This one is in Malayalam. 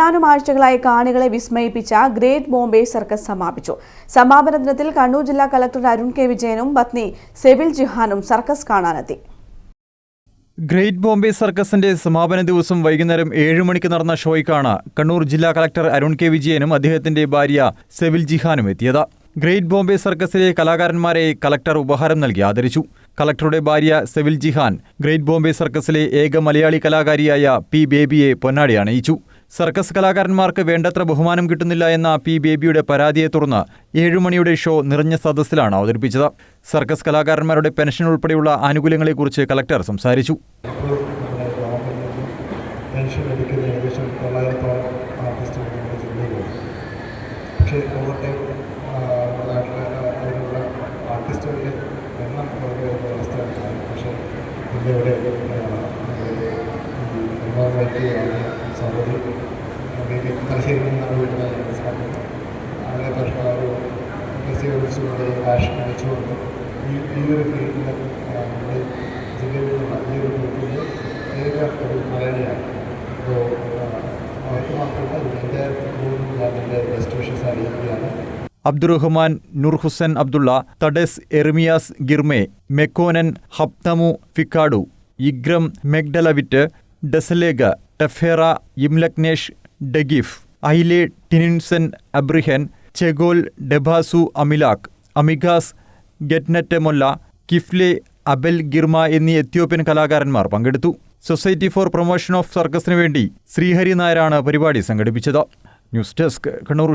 ഏതാനും ആഴ്ചകളായി കാണികളെ വിസ്മയിപ്പിച്ച ഗ്രേറ്റ് ബോംബെ സർക്കസ് സമാപിച്ചു. സമാപന ദിനത്തിൽ കണ്ണൂർ ജില്ലാ കളക്ടർ അരുൺ കെ വിജയനും പത്നി സെവിൽ ജിഹാനും സർക്കസ് കാണാനെത്തി. ഗ്രേറ്റ് ബോംബെ സർക്കസിന്റെ സമാപന ദിവസം വൈകുന്നേരം ഏഴു മണിക്ക് നടന്ന ഷോയ്ക്കാണ് കണ്ണൂർ ജില്ലാ കളക്ടർ അരുൺ കെ വിജയനും അദ്ദേഹത്തിന്റെ ഭാര്യ സെവിൽ ജിഹാനും എത്തിയത്. ഗ്രേറ്റ് ബോംബെ സർക്കസിലെ കലാകാരന്മാരെ കളക്ടർ ഉപഹാരം നൽകി ആദരിച്ചു. കളക്ടറുടെ ഭാര്യ സെവിൽ ജിഹാൻ ഗ്രേറ്റ് ബോംബെ സർക്കസിലെ ഏക മലയാളി കലാകാരിയായ പി ബേബിയെ പൊന്നാടി അണയിച്ചു. സർക്കസ് കലാകാരന്മാർക്ക് വേണ്ടത്ര ബഹുമാനം കിട്ടുന്നില്ല എന്ന പി ബേബിയുടെ പരാതിയെ തുടർന്ന് ഏഴുമണിയുടെ ഷോ നിറഞ്ഞ സദസ്സിലാണ് അവതരിപ്പിച്ചത് സർക്കസ് കലാകാരന്മാരുടെ പെൻഷൻ ഉൾപ്പെടെയുള്ള ആനുകൂല്യങ്ങളെക്കുറിച്ച് കലക്ടർ സംസാരിച്ചു പക്ഷേ Abdurahman Nur Abdulla Tades Ermias Girme Mekonnen Haptamu Fikadu Igram Megdelawit Desalegn Tefera Imlagnesh Degif Ayele Tininsan Abrihan Chegol Debasu Amilak Amigas Getnetamolla Kifle Abel Girma എന്നീ എത്യോപ്യൻ കലാകാരന്മാർ പങ്കെടുത്തു. സൊസൈറ്റി ഫോർ പ്രൊമോഷൻ ഓഫ് സർക്കസിനു വേണ്ടി ശ്രീഹരി നായരാണ് പരിപാടി സംഘടിപ്പിച്ചത്. News desk Kannur